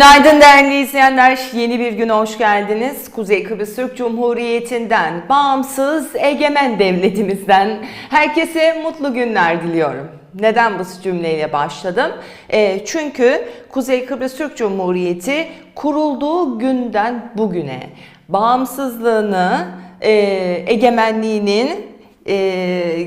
Günaydın değerli izleyenler. Yeni bir güne hoş geldiniz. Kuzey Kıbrıs Türk Cumhuriyeti'nden, bağımsız egemen devletimizden herkese mutlu günler diliyorum. Neden bu cümleyle başladım? E, çünkü Kuzey Kıbrıs Türk Cumhuriyeti kurulduğu günden bugüne bağımsızlığını, e, egemenliğinin e,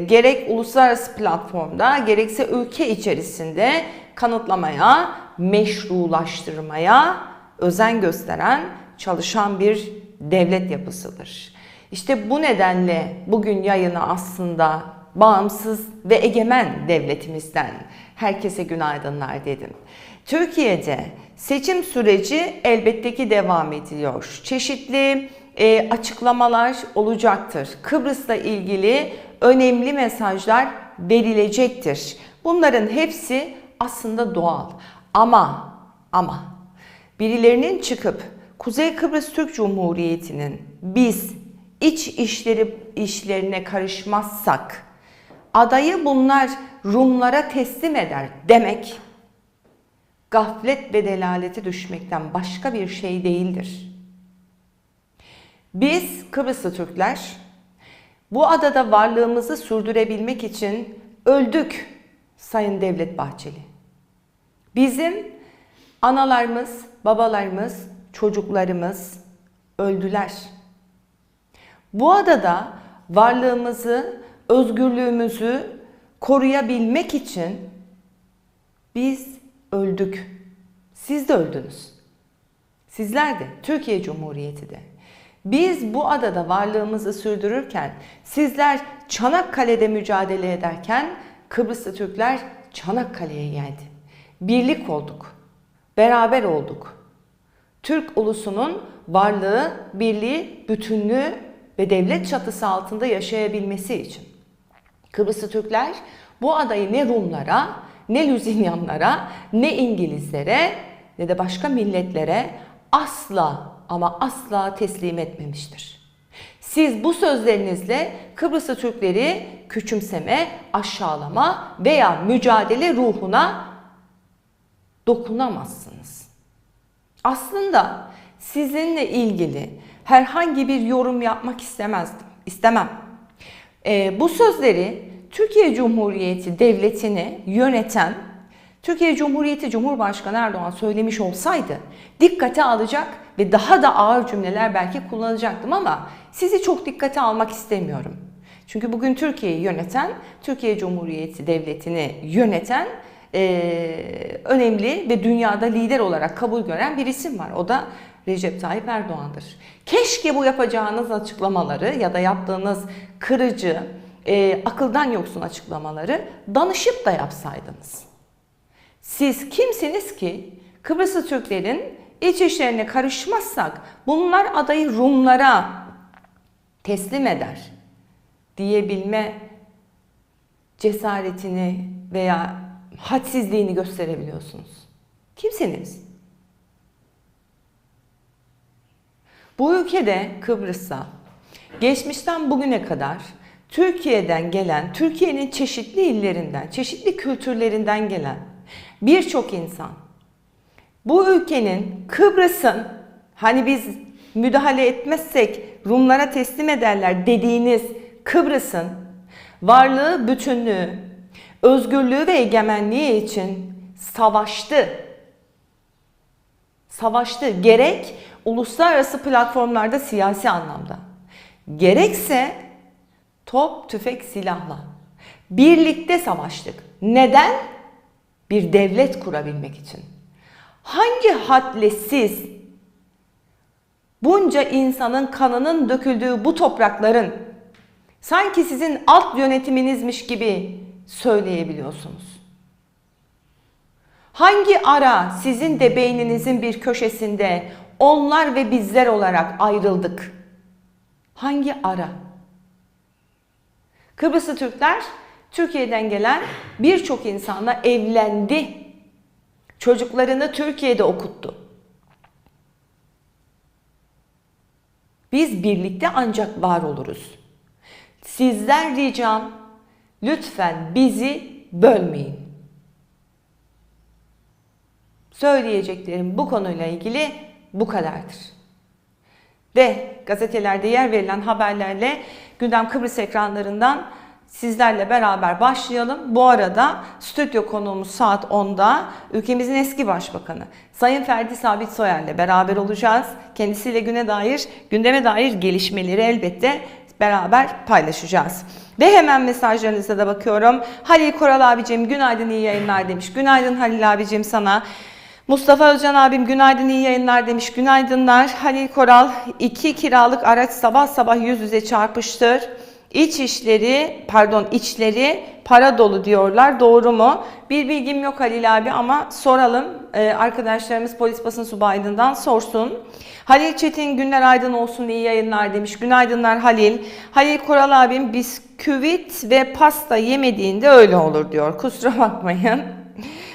gerek uluslararası platformda gerekse ülke içerisinde kanıtlamaya, meşrulaştırmaya özen gösteren, çalışan bir devlet yapısıdır. İşte bu nedenle bugün yayını aslında bağımsız ve egemen devletimizden herkese günaydınlar dedim. Türkiye'de seçim süreci elbette ki devam ediyor. Çeşitli e, açıklamalar olacaktır. Kıbrıs'la ilgili önemli mesajlar verilecektir. Bunların hepsi aslında doğal. Ama ama birilerinin çıkıp Kuzey Kıbrıs Türk Cumhuriyeti'nin biz iç işleri işlerine karışmazsak adayı bunlar Rumlara teslim eder demek gaflet ve delalete düşmekten başka bir şey değildir. Biz Kıbrıslı Türkler bu adada varlığımızı sürdürebilmek için öldük Sayın Devlet Bahçeli. Bizim analarımız, babalarımız, çocuklarımız öldüler. Bu adada varlığımızı, özgürlüğümüzü koruyabilmek için biz öldük. Siz de öldünüz. Sizler de, Türkiye Cumhuriyeti de. Biz bu adada varlığımızı sürdürürken, sizler Çanakkale'de mücadele ederken Kıbrıslı Türkler Çanakkale'ye geldi. Birlik olduk. Beraber olduk. Türk ulusunun varlığı, birliği, bütünlüğü ve devlet çatısı altında yaşayabilmesi için. Kıbrıslı Türkler bu adayı ne Rumlara, ne Lüzinyanlara, ne İngilizlere ne de başka milletlere asla ama asla teslim etmemiştir. Siz bu sözlerinizle Kıbrıslı Türkleri küçümseme, aşağılama veya mücadele ruhuna dokunamazsınız. Aslında sizinle ilgili herhangi bir yorum yapmak istemezdim. İstemem. Ee, bu sözleri Türkiye Cumhuriyeti Devleti'ni yöneten Türkiye Cumhuriyeti Cumhurbaşkanı Erdoğan söylemiş olsaydı dikkate alacak ve daha da ağır cümleler belki kullanacaktım ama sizi çok dikkate almak istemiyorum. Çünkü bugün Türkiye'yi yöneten, Türkiye Cumhuriyeti Devleti'ni yöneten e, önemli ve dünyada lider olarak kabul gören bir isim var. O da Recep Tayyip Erdoğan'dır. Keşke bu yapacağınız açıklamaları ya da yaptığınız kırıcı, e, akıldan yoksun açıklamaları danışıp da yapsaydınız. Siz kimsiniz ki Kıbrıslı Türklerin iç işlerine karışmazsak bunlar adayı Rumlara teslim eder diyebilme cesaretini veya hadsizliğini gösterebiliyorsunuz. Kimsiniz? Bu ülkede Kıbrıs'a geçmişten bugüne kadar Türkiye'den gelen, Türkiye'nin çeşitli illerinden, çeşitli kültürlerinden gelen birçok insan bu ülkenin Kıbrıs'ın hani biz müdahale etmezsek Rumlara teslim ederler dediğiniz Kıbrıs'ın varlığı, bütünlüğü, özgürlüğü ve egemenliği için savaştı. Savaştı gerek uluslararası platformlarda siyasi anlamda. Gerekse top, tüfek, silahla. Birlikte savaştık. Neden? Bir devlet kurabilmek için. Hangi hadle siz bunca insanın kanının döküldüğü bu toprakların sanki sizin alt yönetiminizmiş gibi söyleyebiliyorsunuz? Hangi ara sizin de beyninizin bir köşesinde onlar ve bizler olarak ayrıldık? Hangi ara? Kıbrıslı Türkler Türkiye'den gelen birçok insanla evlendi. Çocuklarını Türkiye'de okuttu. Biz birlikte ancak var oluruz. Sizden ricam lütfen bizi bölmeyin. Söyleyeceklerim bu konuyla ilgili bu kadardır. Ve gazetelerde yer verilen haberlerle Gündem Kıbrıs ekranlarından sizlerle beraber başlayalım. Bu arada stüdyo konuğumuz saat 10'da ülkemizin eski başbakanı Sayın Ferdi Sabit Soyer'le beraber olacağız. Kendisiyle güne dair, gündeme dair gelişmeleri elbette beraber paylaşacağız. Ve hemen mesajlarınıza da bakıyorum. Halil Koral abicim günaydın iyi yayınlar demiş. Günaydın Halil abicim sana. Mustafa Özcan abim günaydın iyi yayınlar demiş. Günaydınlar. Halil Koral iki kiralık araç sabah sabah yüz yüze çarpıştır. İç işleri pardon içleri para dolu diyorlar. Doğru mu? Bir bilgim yok Halil abi ama soralım. Ee, arkadaşlarımız polis basın subaylığından sorsun. Halil Çetin günler aydın olsun iyi yayınlar demiş. Günaydınlar Halil. Halil Koral abim bisküvit ve pasta yemediğinde öyle olur diyor. Kusura bakmayın.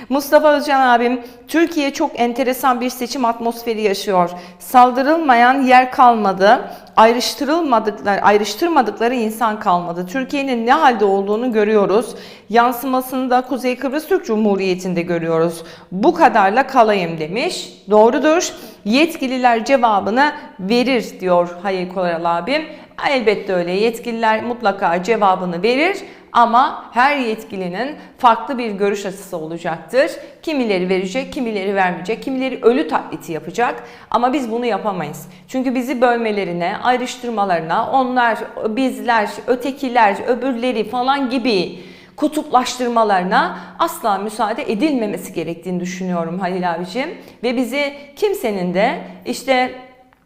Mustafa Özcan abim, Türkiye çok enteresan bir seçim atmosferi yaşıyor. Saldırılmayan yer kalmadı. Ayrıştırılmadıkları, ayrıştırmadıkları insan kalmadı. Türkiye'nin ne halde olduğunu görüyoruz. Yansımasını da Kuzey Kıbrıs Türk Cumhuriyeti'nde görüyoruz. Bu kadarla kalayım demiş. Doğrudur. Yetkililer cevabını verir diyor Hayır Koral abim. Elbette öyle. Yetkililer mutlaka cevabını verir ama her yetkilinin farklı bir görüş açısı olacaktır. Kimileri verecek, kimileri vermeyecek, kimileri ölü taklidi yapacak ama biz bunu yapamayız. Çünkü bizi bölmelerine, ayrıştırmalarına, onlar, bizler, ötekiler, öbürleri falan gibi kutuplaştırmalarına asla müsaade edilmemesi gerektiğini düşünüyorum Halil abicim. Ve bizi kimsenin de işte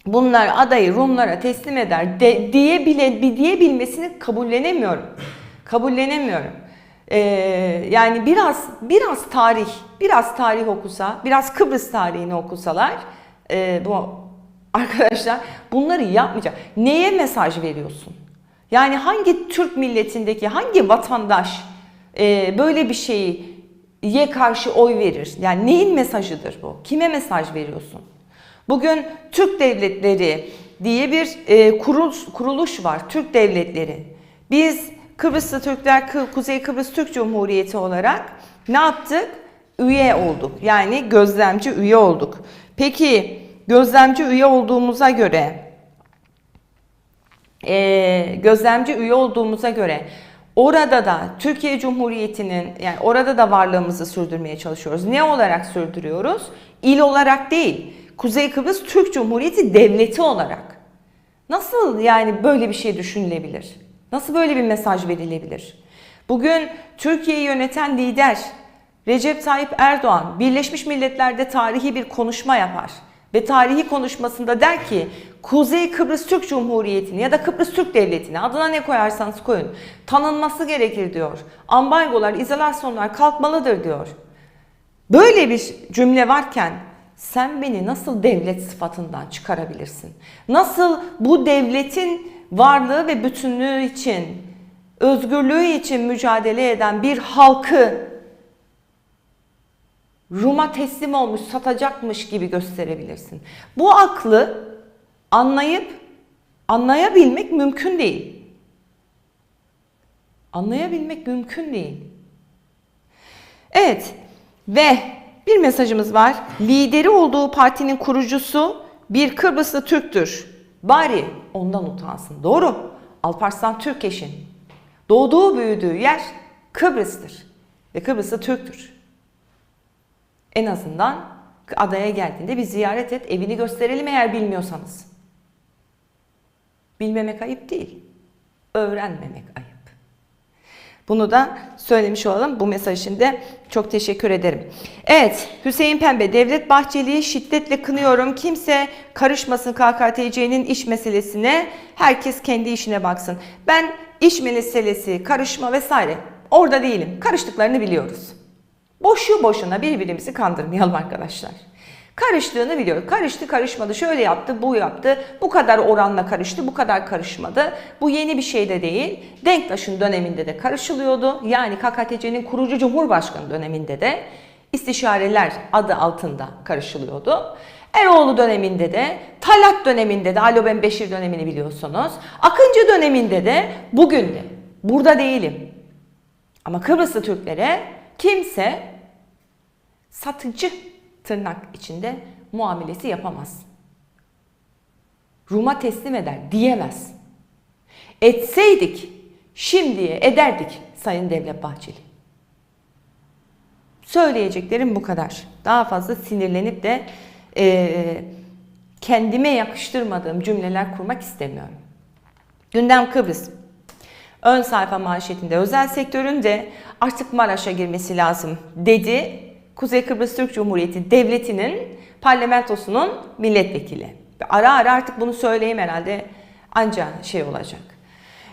bunlar adayı Rumlara teslim eder de, diye bile diyebilmesini kabullenemiyorum. Kabullenemiyorum. Ee, yani biraz biraz tarih, biraz tarih okusa, biraz Kıbrıs tarihini okusalar e, bu arkadaşlar bunları yapmayacak. Neye mesaj veriyorsun? Yani hangi Türk milletindeki, hangi vatandaş e, böyle bir şeyi ye karşı oy verir? Yani neyin mesajıdır bu? Kime mesaj veriyorsun? Bugün Türk Devletleri diye bir e, kuruluş, kuruluş var. Türk Devletleri. Biz Kıbrıslı Türkler Kuzey Kıbrıs Türk Cumhuriyeti olarak ne yaptık? Üye olduk. Yani gözlemci üye olduk. Peki gözlemci üye olduğumuza göre e, gözlemci üye olduğumuza göre orada da Türkiye Cumhuriyeti'nin yani orada da varlığımızı sürdürmeye çalışıyoruz. Ne olarak sürdürüyoruz? İl olarak değil. Kuzey Kıbrıs Türk Cumhuriyeti devleti olarak. Nasıl yani böyle bir şey düşünülebilir? Nasıl böyle bir mesaj verilebilir? Bugün Türkiye'yi yöneten lider Recep Tayyip Erdoğan Birleşmiş Milletler'de tarihi bir konuşma yapar ve tarihi konuşmasında der ki Kuzey Kıbrıs Türk Cumhuriyeti'ni ya da Kıbrıs Türk Devleti'ni adına ne koyarsanız koyun tanınması gerekir diyor. Ambargolar, izolasyonlar kalkmalıdır diyor. Böyle bir cümle varken sen beni nasıl devlet sıfatından çıkarabilirsin? Nasıl bu devletin varlığı ve bütünlüğü için, özgürlüğü için mücadele eden bir halkı Rum'a teslim olmuş, satacakmış gibi gösterebilirsin. Bu aklı anlayıp anlayabilmek mümkün değil. Anlayabilmek mümkün değil. Evet ve bir mesajımız var. Lideri olduğu partinin kurucusu bir Kıbrıslı Türktür. Bari ondan utansın. Doğru. Alparslan Türkeş'in doğduğu büyüdüğü yer Kıbrıs'tır. Ve Kıbrıslı Türktür. En azından Adaya geldiğinde bir ziyaret et, evini gösterelim eğer bilmiyorsanız. Bilmemek ayıp değil. Öğrenmemek ayıp. Bunu da söylemiş olalım. Bu mesaj için de çok teşekkür ederim. Evet, Hüseyin Pembe, Devlet Bahçeli'yi şiddetle kınıyorum. Kimse karışmasın KKTC'nin iş meselesine. Herkes kendi işine baksın. Ben iş meselesi, karışma vesaire orada değilim. Karıştıklarını biliyoruz. Boşu boşuna birbirimizi kandırmayalım arkadaşlar. Karıştığını biliyor. Karıştı karışmadı. Şöyle yaptı, bu yaptı. Bu kadar oranla karıştı, bu kadar karışmadı. Bu yeni bir şey de değil. Denktaş'ın döneminde de karışılıyordu. Yani KKTC'nin kurucu Cumhurbaşkanı döneminde de istişareler adı altında karışılıyordu. Eroğlu döneminde de, Talat döneminde de, Alo Ben Beşir dönemini biliyorsunuz. Akıncı döneminde de, bugün de. Burada değilim. Ama Kıbrıslı Türklere kimse satıcı tırnak içinde muamelesi yapamaz. Rum'a teslim eder diyemez. Etseydik şimdiye ederdik Sayın Devlet Bahçeli. Söyleyeceklerim bu kadar. Daha fazla sinirlenip de eee, kendime yakıştırmadığım cümleler kurmak istemiyorum. Gündem Kıbrıs. Ön sayfa manşetinde özel sektörün de artık Maraş'a girmesi lazım dedi. Kuzey Kıbrıs Türk Cumhuriyeti Devleti'nin parlamentosunun milletvekili. Ara ara artık bunu söyleyeyim herhalde anca şey olacak.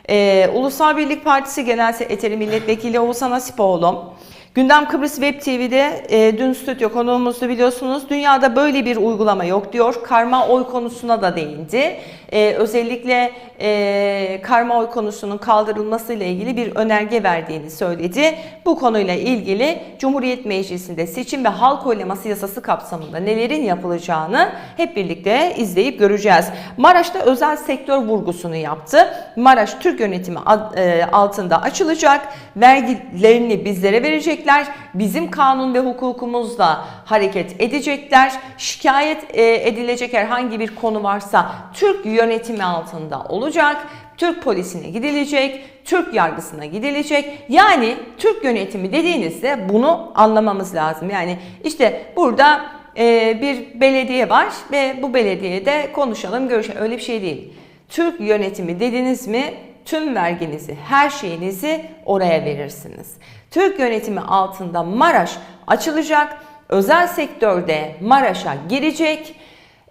Ee, Ulusal Birlik Partisi Genel Sekreteri Milletvekili Oğuzhan Asipoğlu, Gündem Kıbrıs Web TV'de e, dün stüdyo konuğumuzdu biliyorsunuz. Dünyada böyle bir uygulama yok diyor. Karma oy konusuna da değindi. E, özellikle e, karma oy konusunun kaldırılmasıyla ilgili bir önerge verdiğini söyledi. Bu konuyla ilgili Cumhuriyet Meclisi'nde seçim ve halk oylaması yasası kapsamında nelerin yapılacağını hep birlikte izleyip göreceğiz. Maraş'ta özel sektör vurgusunu yaptı. Maraş Türk yönetimi e, altında açılacak. Vergilerini bizlere verecekler. Bizim kanun ve hukukumuzla hareket edecekler. Şikayet e, edilecek herhangi bir konu varsa Türk yönetimi altında olacak. Türk polisine gidilecek, Türk yargısına gidilecek. Yani Türk yönetimi dediğinizde bunu anlamamız lazım. Yani işte burada e, bir belediye var ve bu belediyede konuşalım, görüşelim. Öyle bir şey değil. Türk yönetimi dediniz mi tüm verginizi, her şeyinizi oraya verirsiniz. Türk yönetimi altında Maraş açılacak. Özel sektörde Maraş'a girecek.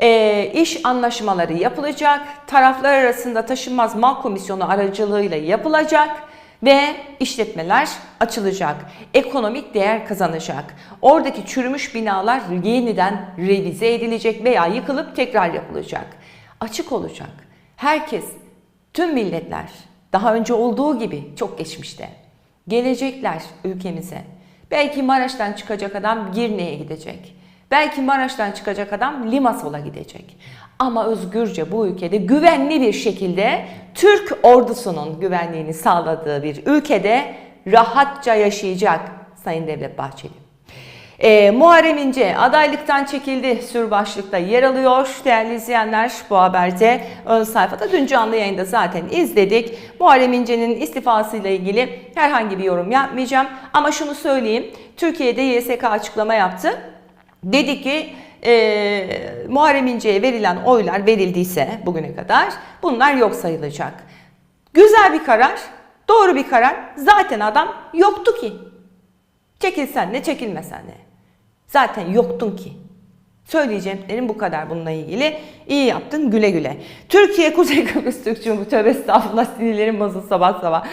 E, iş anlaşmaları yapılacak. Taraflar arasında taşınmaz mal komisyonu aracılığıyla yapılacak ve işletmeler açılacak. Ekonomik değer kazanacak. Oradaki çürümüş binalar yeniden revize edilecek veya yıkılıp tekrar yapılacak. Açık olacak. Herkes, tüm milletler daha önce olduğu gibi çok geçmişte gelecekler ülkemize. Belki Maraş'tan çıkacak adam Girne'ye gidecek. Belki Maraş'tan çıkacak adam Limasol'a gidecek. Ama özgürce bu ülkede güvenli bir şekilde Türk ordusunun güvenliğini sağladığı bir ülkede rahatça yaşayacak Sayın Devlet Bahçeli. Ee, Muharrem İnce adaylıktan çekildi sür başlıkta yer alıyor. Değerli izleyenler bu haberde ön sayfada dün canlı yayında zaten izledik. Muharrem İnce'nin istifasıyla ilgili herhangi bir yorum yapmayacağım. Ama şunu söyleyeyim. Türkiye'de YSK açıklama yaptı. Dedi ki e, Muharrem İnce'ye verilen oylar verildiyse bugüne kadar bunlar yok sayılacak. Güzel bir karar, doğru bir karar. Zaten adam yoktu ki. Çekilsen ne çekilmesen ne. Zaten yoktun ki. Söyleyeceklerim bu kadar bununla ilgili. İyi yaptın güle güle. Türkiye Kuzey Kıbrıs Türk Cumhuriyeti. Tövbe estağfurullah sinirlerim bozuldu sabah sabah.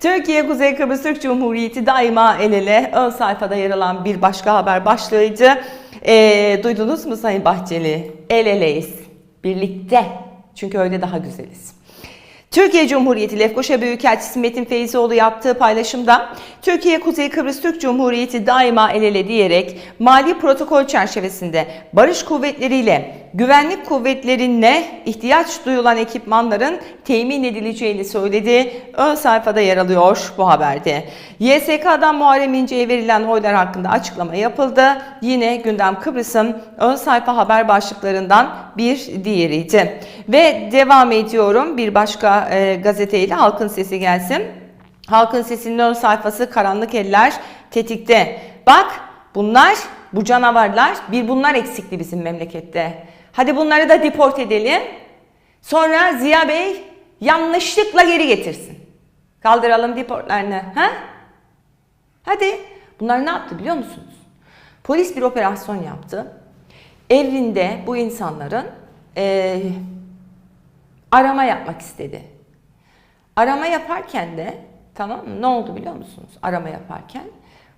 Türkiye Kuzey Kıbrıs Türk Cumhuriyeti daima el ele ön sayfada yer alan bir başka haber başlığıydı. Ee, duydunuz mu Sayın Bahçeli? El eleyiz. Birlikte. Çünkü öyle daha güzeliz. Türkiye Cumhuriyeti Lefkoşa Büyükelçisi Metin Feyzioğlu yaptığı paylaşımda Türkiye Kuzey Kıbrıs Türk Cumhuriyeti daima el ele diyerek mali protokol çerçevesinde barış kuvvetleriyle güvenlik kuvvetlerine ihtiyaç duyulan ekipmanların temin edileceğini söyledi. Ön sayfada yer alıyor bu haberde. YSK'dan Muharrem İnce'ye verilen oylar hakkında açıklama yapıldı. Yine gündem Kıbrıs'ın ön sayfa haber başlıklarından bir diğeriydi. Ve devam ediyorum bir başka e, gazeteyle Halkın Sesi gelsin. Halkın Sesi'nin ön sayfası karanlık eller tetikte. Bak bunlar bu canavarlar bir bunlar eksikti bizim memlekette. Hadi bunları da deport edelim. Sonra Ziya Bey yanlışlıkla geri getirsin. Kaldıralım deportlarını. Ha? Hadi. Bunlar ne yaptı biliyor musunuz? Polis bir operasyon yaptı. Evinde bu insanların eee, arama yapmak istedi. Arama yaparken de tamam mı? Ne oldu biliyor musunuz? Arama yaparken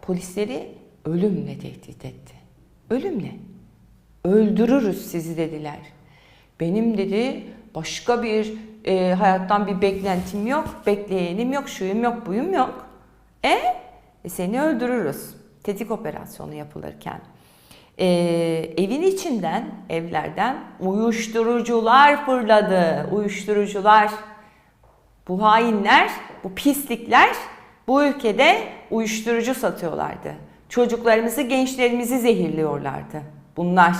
polisleri ölümle tehdit etti. Ölümle. Öldürürüz sizi dediler. Benim dedi başka bir e, hayattan bir beklentim yok, bekleyenim yok, şuyum yok, buyum yok. E, E, seni öldürürüz. Tetik operasyonu yapılırken. E, evin içinden, evlerden uyuşturucular fırladı. Uyuşturucular. Bu hainler, bu pislikler bu ülkede uyuşturucu satıyorlardı. Çocuklarımızı, gençlerimizi zehirliyorlardı. Bunlar.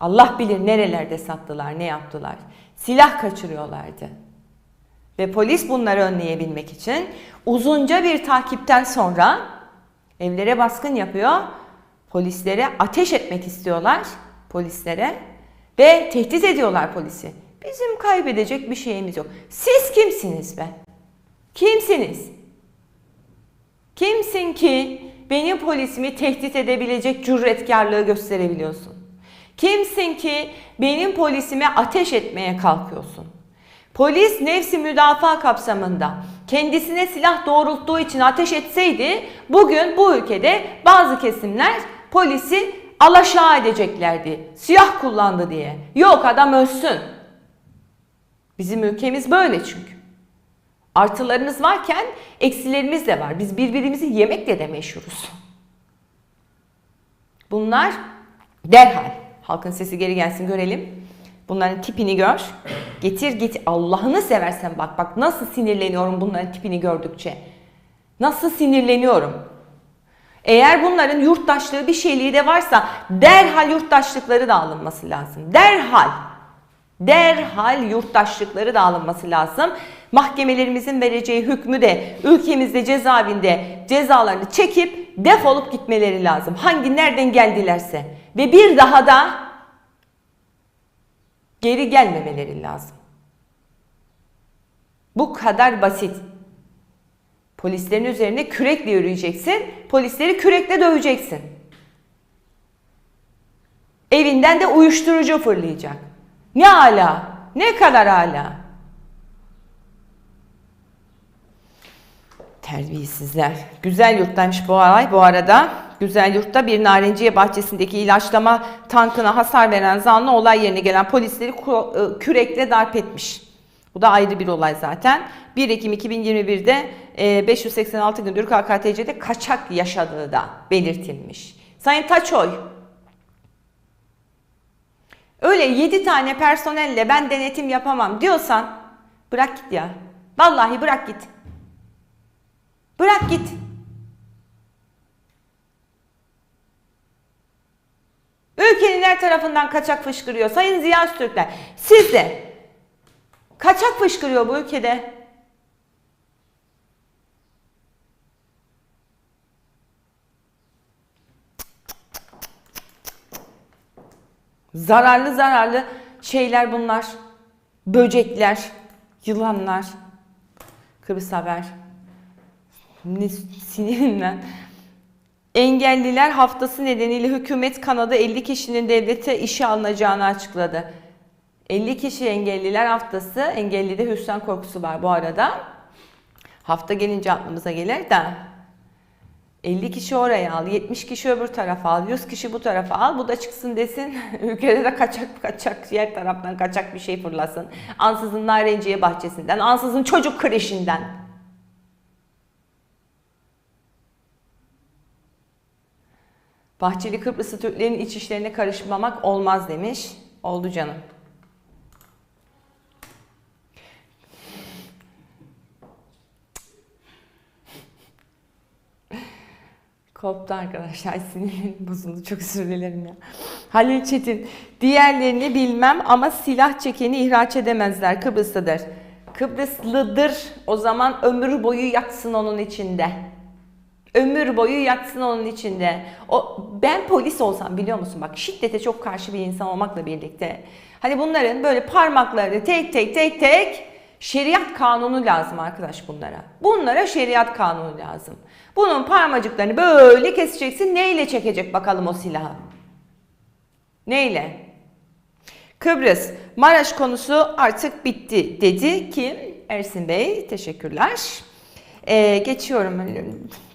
Allah bilir nerelerde sattılar, ne yaptılar. Silah kaçırıyorlardı. Ve polis bunları önleyebilmek için uzunca bir takipten sonra evlere baskın yapıyor. Polislere ateş etmek istiyorlar polislere ve tehdit ediyorlar polisi. Bizim kaybedecek bir şeyimiz yok. Siz kimsiniz be? Kimsiniz? Kimsin ki benim polisimi tehdit edebilecek cüretkarlığı gösterebiliyorsun? Kimsin ki benim polisime ateş etmeye kalkıyorsun? Polis nefsi müdafaa kapsamında kendisine silah doğrulttuğu için ateş etseydi bugün bu ülkede bazı kesimler polisi alaşağı edeceklerdi. Silah kullandı diye. Yok adam ölsün. Bizim ülkemiz böyle çünkü. Artılarımız varken eksilerimiz de var. Biz birbirimizi yemekle de meşhuruz. Bunlar derhal halkın sesi geri gelsin görelim. Bunların tipini gör. Getir git Allah'ını seversen bak bak nasıl sinirleniyorum bunların tipini gördükçe. Nasıl sinirleniyorum. Eğer bunların yurttaşlığı bir şeyliği de varsa derhal yurttaşlıkları da alınması lazım. Derhal. Derhal yurttaşlıkları da alınması lazım. Mahkemelerimizin vereceği hükmü de ülkemizde cezaevinde cezalarını çekip defolup gitmeleri lazım. Hangi nereden geldilerse. Ve bir daha da geri gelmemeleri lazım. Bu kadar basit. Polislerin üzerine kürekle yürüyeceksin. Polisleri kürekle döveceksin. Evinden de uyuşturucu fırlayacak. Ne ala? Ne kadar ala? Terbiyesizler. Güzel yurttaymış bu olay bu arada. Güzel yurtta bir narenciye bahçesindeki ilaçlama tankına hasar veren zanlı olay yerine gelen polisleri e, kürekle darp etmiş. Bu da ayrı bir olay zaten. 1 Ekim 2021'de e, 586 gündür KKTC'de kaçak yaşadığı da belirtilmiş. Sayın Taçoy, öyle 7 tane personelle ben denetim yapamam diyorsan bırak git ya. Vallahi bırak git. Bırak git. Ülkenin her tarafından kaçak fışkırıyor. Sayın Ziya Öztürkler, siz de kaçak fışkırıyor bu ülkede. Zararlı zararlı şeyler bunlar. Böcekler, yılanlar. Kıbrıs Haber. Ne sinirimden. Engelliler haftası nedeniyle hükümet Kanada 50 kişinin devlete işe alınacağını açıkladı. 50 kişi engelliler haftası. Engellide hüsran korkusu var bu arada. Hafta gelince aklımıza gelir de 50 kişi oraya al, 70 kişi öbür tarafa al, 100 kişi bu tarafa al. Bu da çıksın desin. Ülkede de kaçak kaçak yer taraftan kaçak bir şey fırlasın. Ansızın narenciye bahçesinden, ansızın çocuk kreşinden. Bahçeli Kıbrıslı Türklerin iç işlerine karışmamak olmaz demiş. Oldu canım. Koptu arkadaşlar sinirim bozuldu çok özür dilerim ya. Halil Çetin diğerlerini bilmem ama silah çekeni ihraç edemezler Kıbrıslıdır. Kıbrıslıdır o zaman ömür boyu yatsın onun içinde. Ömür boyu yatsın onun içinde. O ben polis olsam biliyor musun bak şiddete çok karşı bir insan olmakla birlikte hani bunların böyle parmakları tek tek tek tek şeriat kanunu lazım arkadaş bunlara. Bunlara şeriat kanunu lazım. Bunun parmacıklarını böyle keseceksin. Neyle çekecek bakalım o silahı? Neyle? Kıbrıs, Maraş konusu artık bitti dedi kim? Ersin Bey, teşekkürler. Ee, geçiyorum.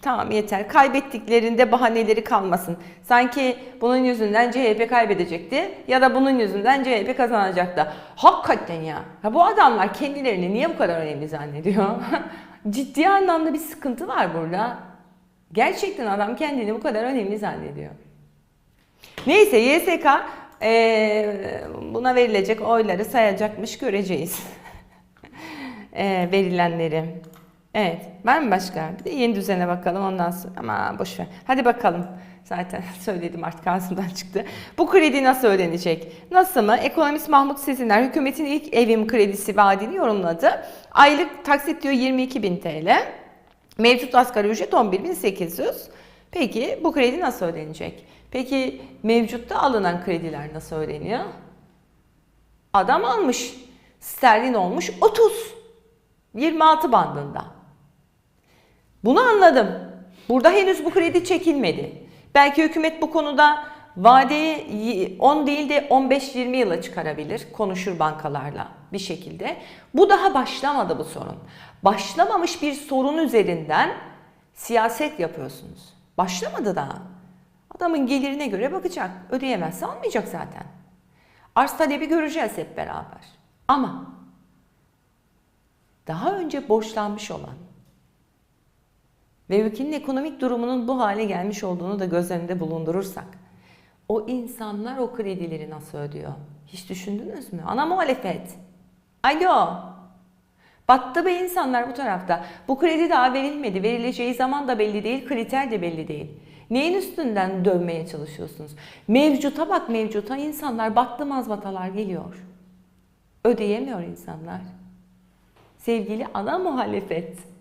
Tamam yeter. Kaybettiklerinde bahaneleri kalmasın. Sanki bunun yüzünden CHP kaybedecekti ya da bunun yüzünden CHP kazanacaktı. Hakikaten ya. ya bu adamlar kendilerini niye bu kadar önemli zannediyor? Ciddi anlamda bir sıkıntı var burada. Gerçekten adam kendini bu kadar önemli zannediyor. Neyse YSK eee, buna verilecek oyları sayacakmış göreceğiz. Eee, verilenleri. Evet. Var mı başka? Bir de yeni düzene bakalım ondan sonra. Ama boş ver. Hadi bakalım. Zaten söyledim artık ağzımdan çıktı. Bu kredi nasıl ödenecek? Nasıl mı? Ekonomist Mahmut Seziner hükümetin ilk evim kredisi vaadini yorumladı. Aylık taksit diyor 22.000 TL. Mevcut asgari ücret 11.800. Peki bu kredi nasıl ödenecek? Peki mevcutta alınan krediler nasıl ödeniyor? Adam almış. Sterlin olmuş 30. 26 bandında. Bunu anladım. Burada henüz bu kredi çekilmedi. Belki hükümet bu konuda vadeyi 10 değil de 15-20 yıla çıkarabilir. Konuşur bankalarla bir şekilde. Bu daha başlamadı bu sorun. Başlamamış bir sorun üzerinden siyaset yapıyorsunuz. Başlamadı daha. Adamın gelirine göre bakacak. Ödeyemezse almayacak zaten. Arz talebi göreceğiz hep beraber. Ama daha önce borçlanmış olan ve ülkenin ekonomik durumunun bu hale gelmiş olduğunu da göz önünde bulundurursak o insanlar o kredileri nasıl ödüyor? Hiç düşündünüz mü? Ana muhalefet. Alo. Battı be insanlar bu tarafta. Bu kredi daha verilmedi. Verileceği zaman da belli değil, kriter de belli değil. Neyin üstünden dönmeye çalışıyorsunuz? Mevcuta bak mevcuta insanlar battı mazbatalar geliyor. Ödeyemiyor insanlar. Sevgili ana muhalefet.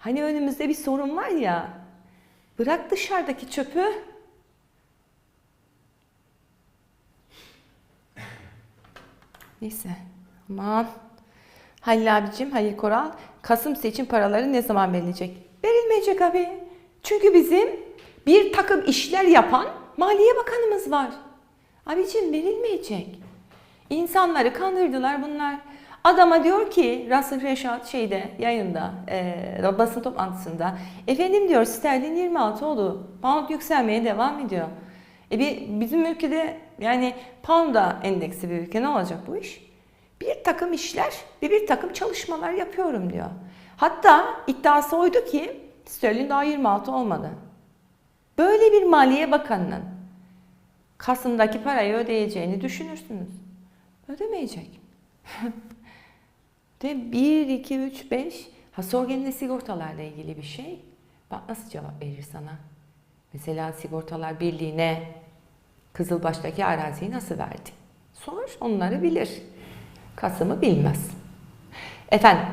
Hani önümüzde bir sorun var ya. Bırak dışarıdaki çöpü. Neyse. Aman. Halil abicim, Halil Koral. Kasım seçim paraları ne zaman verilecek? Verilmeyecek abi. Çünkü bizim bir takım işler yapan Maliye Bakanımız var. Abicim verilmeyecek. İnsanları kandırdılar bunlar. Adama diyor ki Rasıl Reşat şeyde yayında e, basın toplantısında efendim diyor sterlin 26 oldu. Pound yükselmeye devam ediyor. E bir, bizim ülkede yani pound'a endeksi bir ülke ne olacak bu iş? Bir takım işler ve bir takım çalışmalar yapıyorum diyor. Hatta iddiası oydu ki sterlin daha 26 olmadı. Böyle bir Maliye Bakanı'nın Kasım'daki parayı ödeyeceğini düşünürsünüz. Ödemeyecek. De 1, 2, 3, 5. Ha sor gene sigortalarla ilgili bir şey. Bak nasıl cevap verir sana. Mesela Sigortalar Birliği'ne Kızılbaş'taki araziyi nasıl verdi? Sor, onları bilir. Kasım'ı bilmez. Efendim,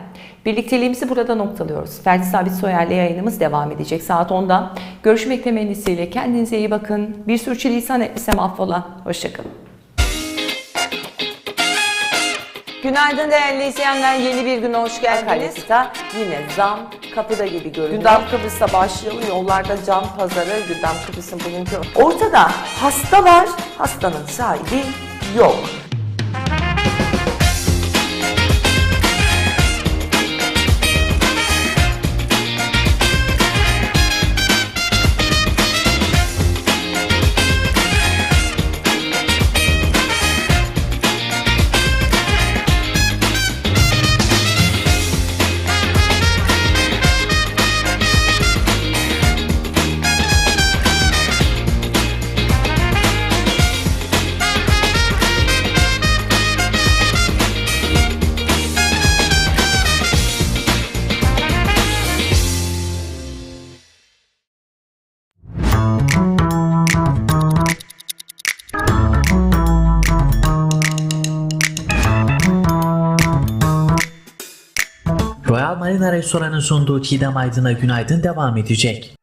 birlikteliğimizi burada noktalıyoruz. Ferdi Sabit Soyer'le yayınımız devam edecek saat 10'da. Görüşmek temennisiyle kendinize iyi bakın. Bir sürçülisan etmişsem affola. Hoşçakalın. Günaydın değerli izleyenler. Yeni bir güne hoş geldiniz. Yine zam kapıda gibi görünüyor. Gündem Kıbrıs'ta başlayalım. Yollarda cam pazarı Gündem Kıbrıs'ın bugünkü. Ortada hasta var. Hastanın sahibi yok. Restoran'ın sunduğu Çiğdem Aydın'a günaydın devam edecek.